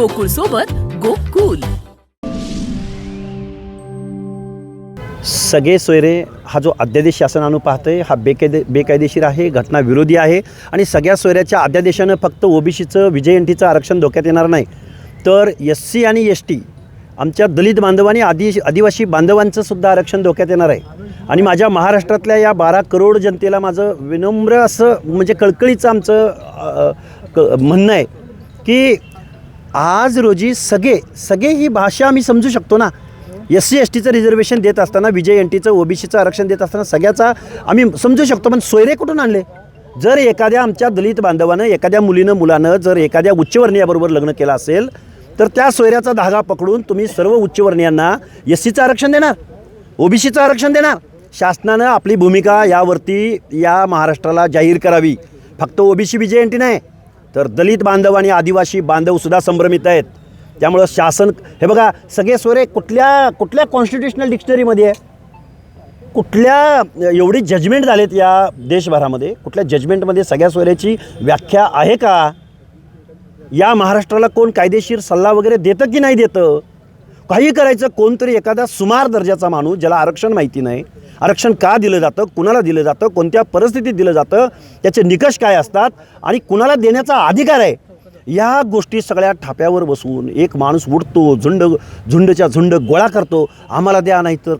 गोकुळ सोबत गोकुल. सगळे सोयरे हा जो अध्यादेश शासन आणून आहे हा बेकायदे बेकायदेशीर आहे घटनाविरोधी आहे आणि सगळ्या सोयऱ्याच्या अध्यादेशानं फक्त ओबीसीचं विजयंतीचं आरक्षण धोक्यात येणार नाही. तर एस सी आणि एस टी आमच्या दलित बांधवांनी आदि आदिवासी बांधवांचं सुद्धा आरक्षण धोक्यात येणार आहे. आणि माझ्या महाराष्ट्रातल्या या बारा करोड जनतेला माझं विनम्र असं म्हणजे कळकळीचं आमचं क म्हणणं आहे की आज रोजी सगळे सगळे ही भाषा आम्ही समजू शकतो ना. एस सी एस टीचं रिझर्वेशन देत असताना विजय एन टीचं ओबीसीचं आरक्षण देत असताना सगळ्याचा आम्ही समजू शकतो पण सोयरे कुठून आणले? जर एखाद्या आमच्या दलित बांधवानं एखाद्या मुलीनं मुलानं जर एखाद्या उच्चवर्णीयाबरोबर लग्न केलं असेल तर त्या सोयऱ्याचा धागा पकडून तुम्ही सर्व उच्चवर्णीयांना एस सीचं आरक्षण देणार ओबीसीचं आरक्षण देणार. शासनानं आपली भूमिका यावरती या महाराष्ट्राला जाहीर करावी. फक्त ओबीसी विजय एन टी नाही. तर दलित बांधव आणि आदिवासी बांधवसुद्धा संभ्रमित आहेत. त्यामुळं शासन हे बघा सगळे स्वरे कुठल्या कुठल्या कॉन्स्टिट्युशनल डिक्शनरीमध्ये आहे? कुठल्या एवढी जजमेंट झालेत या देशभरामध्ये? कुठल्या जजमेंटमध्ये सगळ्या सोयऱ्याची व्याख्या आहे का? या महाराष्ट्राला कोण कायदेशीर सल्ला वगैरे देतं की नाही देतं? काही करायचं कोणतरी एखादा सुमार दर्जाचा माणूस ज्याला आरक्षण माहिती नाही आरक्षण का दिलं जातं कुणाला दिलं जातं कोणत्या परिस्थितीत दिलं जातं त्याचे निकष काय असतात आणि कुणाला देण्याचा अधिकार आहे या गोष्टी सगळ्या ठाप्यावर बसून एक माणूस उडतो झुंड झुंडच्या झुंड गोळा करतो आम्हाला द्या नाही तर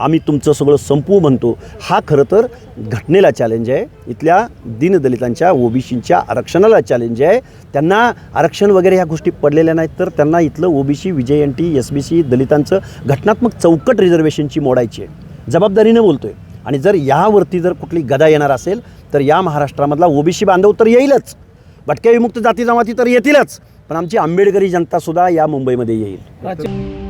आम्ही तुमचं सगळं संपवू म्हणतो. हा खरं तर घटनेला चॅलेंज आहे. इथल्या दीनदलितांच्या ओबीसींच्या आरक्षणाला चॅलेंज आहे. त्यांना आरक्षण वगैरे ह्या गोष्टी पडलेल्या नाहीत तर त्यांना इथलं ओबीसी विजय N T S B C दलितांचं घटनात्मक चौकट रिझर्वेशनची मोडायची आहे. जबाबदारीनं बोलतोय. आणि जर यावरती जर कुठली गदा येणार असेल तर या महाराष्ट्रामधला ओबीसी बांधव तर येईलच. भटक्या विमुक्त जाती जमाती तर येतीलच. पण आमची आंबेडकरी जनतासुद्धा या मुंबईमध्ये येईल.